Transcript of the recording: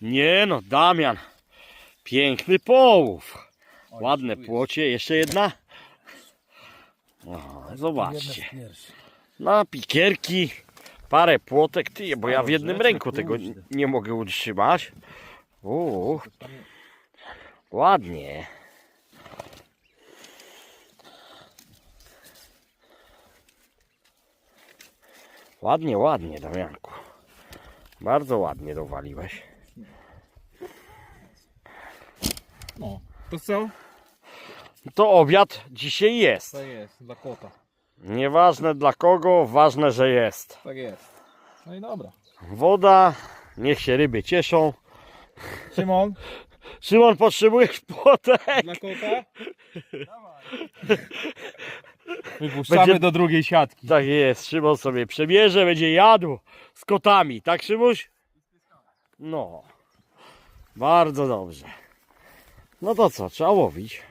Nie no, Damian. Piękny połów. Ładne płocie. Jeszcze jedna. O, zobaczcie. Na pikierki. Parę płotek. Ty, bo ja w jednym ręku tego nie mogę utrzymać. Uuu, ładnie. Ładnie, ładnie, Damianku. Bardzo ładnie dowaliłeś. No. To co? To obiad dzisiaj jest. To jest, dla kota. Nieważne dla kogo, ważne, że jest. Tak jest. No i dobra. Woda, niech się ryby cieszą. Szymon, Szymon, potrzebujesz płotek? dla kota? Wypuszczamy Będzie- do drugiej siatki. Tak jest, Szymon sobie przebierze, będzie jadł z kotami, tak Szymuś? No, bardzo dobrze. No to co, trzeba łowić.